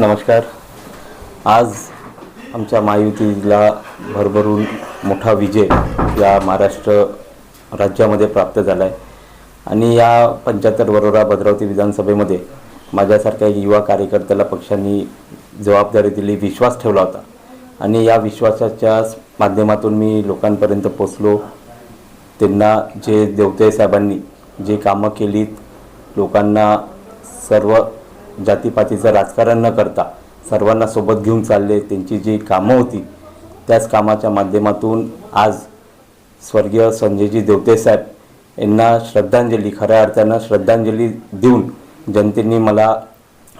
नमस्कार. आज आमच्या महायुतीला भरभरून मोठा विजय या महाराष्ट्र राज्यामध्ये प्राप्त झाला आहे आणि या पंच्याहत्तर वरोरा भद्रावती विधानसभेमध्ये माझ्यासारख्या युवा कार्यकर्त्याला पक्षांनी जबाबदारी दिली विश्वास ठेवला होता. आणि या विश्वासाच्या माध्यमातून मी लोकांपर्यंत पोचलो त्यांना जे देवते साहेबांनी जे कामं केलीत लोकांना सर्व जातीपातीचं राजकारण न करता सर्वांना सोबत घेऊन चालले त्यांची जी कामं होती त्याच कामाच्या माध्यमातून आज स्वर्गीय संजयजी देवतेसाहेब यांना श्रद्धांजली खऱ्या अर्थानं श्रद्धांजली देऊन जनतेने मला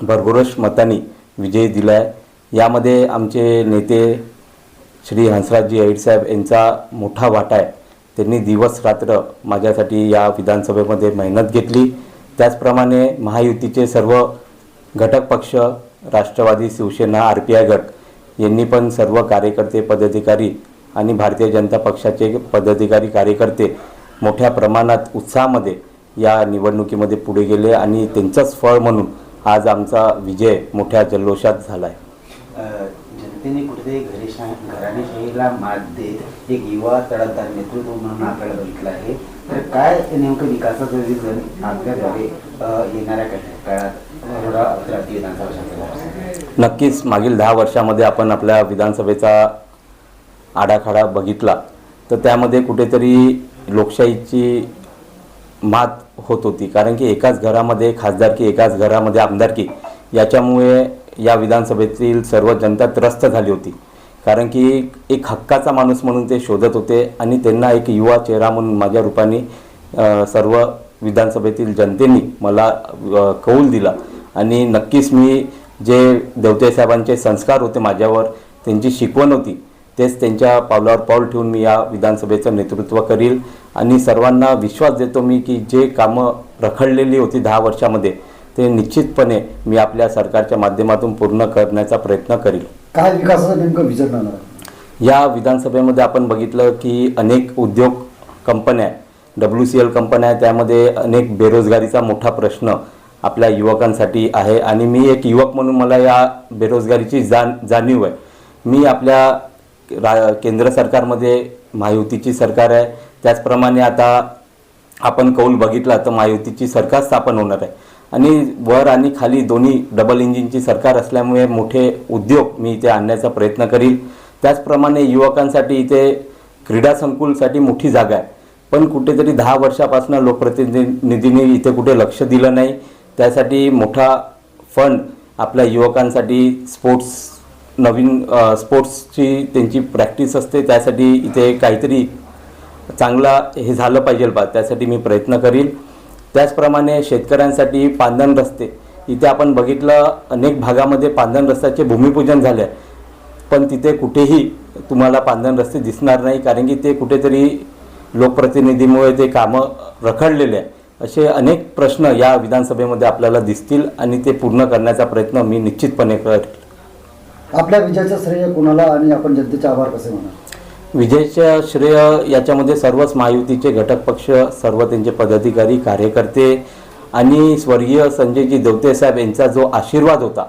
भरघोस मताने विजय दिला आहे यामध्ये आमचे नेते श्री हंसराजजी अहिरसाहेब यांचा मोठा वाटा आहे. त्यांनी दिवस रात्र माझ्यासाठी या विधानसभेमध्ये मेहनत घेतली. त्याचप्रमाणे महायुतीचे सर्व घटक पक्ष Rashtrawadi Shivsena R P I गट यांनी पण सर्व कार्यकर्ते पदाधिकारी आणि भारतीय जनता पक्षाचे पदाधिकारी कार्यकर्ते मोठ्या प्रमाणात उत्साहामध्ये या निवडणुकीमध्ये पुढे गेले आणि त्यांचंच फळ म्हणून आज आमचा विजय मोठ्या जल्लोषात झाला आहे त्यांनी कुठेतरी घरेशा घराणेशाहीला मात देत एक युवा तडफदार नेतृत्व म्हणून आपल्याला बघितलं आहे. तर काय नेमकं विकासाचं विजन आपल्याद्वारे येणाऱ्या काळात विधानसभा नक्कीच. मागील दहा वर्षामध्ये आपण आपल्या विधानसभेचा आडाखाडा बघितला. तर त्यामध्ये कुठेतरी लोकशाहीची मात होत होती. कारण की एकाच घरामध्ये खासदारकी एकाच घरामध्ये आमदारकी याच्यामुळे या विधानसभेतील सर्व जनता त्रस्त झाली होती. कारण की एक हक्काचा माणूस म्हणून ते शोधत होते आणि त्यांना एक युवा चेहरा म्हणून माझ्या रूपाने सर्व विधानसभेतील जनतेने मला कौल दिला. आणि नक्कीच मी जे देवतेसाहेबांचे संस्कार होते माझ्यावर त्यांची शिकवण होती तेच त्यांच्या पावलावर पाऊल ठेवून मी या विधानसभेचं नेतृत्व करील. आणि सर्वांना विश्वास देतो मी की जे कामं रखडलेली होती दहा वर्षामध्ये ते निश्चितपणे मी आपल्या सरकारच्या माध्यमातून पूर्ण करण्याचा प्रयत्न करील काय विकासाचं नेमकं विजन राहणार? या विधानसभेमध्ये आपण बघितलं की अनेक उद्योग कंपन्या डब्ल्यू सी एल कंपन्या आहे त्यामध्ये अनेक बेरोजगारीचा मोठा प्रश्न आपल्या युवकांसाठी आहे. आणि मी एक युवक म्हणून मला या बेरोजगारीची जाण जाणीव आहे. मी आपल्या रा केंद्र सरकारमध्ये महायुतीची सरकार आहे. त्याचप्रमाणे आता आपण कौल बघितला तर महायुतीची सरकार स्थापन होणार आहे. आणि वर आणि खाली दोन्ही डबल इंजिनची सरकार असल्यामुळे मोठे उद्योग मी इथे आणण्याचा प्रयत्न करील. त्याचप्रमाणे युवकांसाठी इथे क्रीडा संकुलसाठी मोठी जागा आहे. पण कुठेतरी दहा वर्षापासून लोकप्रतिनिधींनी इथे कुठे लक्ष दिलं नाही. त्यासाठी मोठा फंड आपल्या युवकांसाठी स्पोर्ट्स नवीन स्पोर्ट्सची त्यांची प्रॅक्टिस असते. त्यासाठी इथे काहीतरी चांगला हे झालं पाहिजे बा. त्यासाठी मी प्रयत्न करील. त्याचप्रमाणे शेतकऱ्यांसाठी पांधन रस्ते. इथे आपण बघितलं अनेक भागामध्ये पांधन रस्त्याचे भूमिपूजन झाले आहे पण तिथे कुठेही तुम्हाला पांधन रस्ते दिसणार नाही कारण की ते कुठेतरी लोकप्रतिनिधीमुळे ते कामं रखडलेले आहे असे अनेक प्रश्न या विधानसभेमध्ये आपल्याला दिसतील आणि ते पूर्ण करण्याचा प्रयत्न मी निश्चितपणे करेल आपल्या विजयाचं श्रेय कोणाला आणि आपण जनतेचे आभार कसे म्हणा विजयच्या श्रेय याच्यामध्ये सर्वच महायुतीचे घटक पक्ष सर्व त्यांचे पदाधिकारी कार्यकर्ते आणि स्वर्गीय संजयजी देवते साहेब यांचा जो आशीर्वाद होता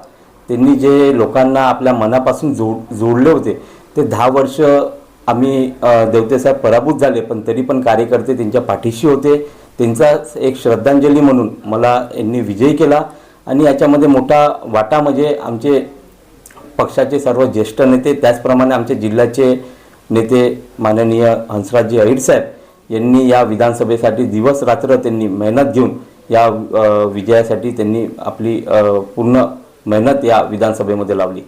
त्यांनी जे लोकांना आपल्या मनापासून जोड जोडले होते ते दहा वर्ष आम्ही देवतेसाहेब देवते साहेब पराभूत झाले पण तरी पण कार्यकर्ते त्यांच्या पाठीशी होते. त्यांचा एक श्रद्धांजली म्हणून मला यांनी विजयी केला आणि याच्यामध्ये मोठा वाटा म्हणजे आमचे पक्षाचे सर्व ज्येष्ठ नेते त्याचप्रमाणे आमचे जिल्ह्याचे नेते माननीय हंसराजजी अहिरसाहेब यांनी या विधानसभेसाठी दिवस रात्र त्यांनी मेहनत घेऊन या विजयासाठी त्यांनी आपली पूर्ण मेहनत या विधानसभेमध्ये लावली.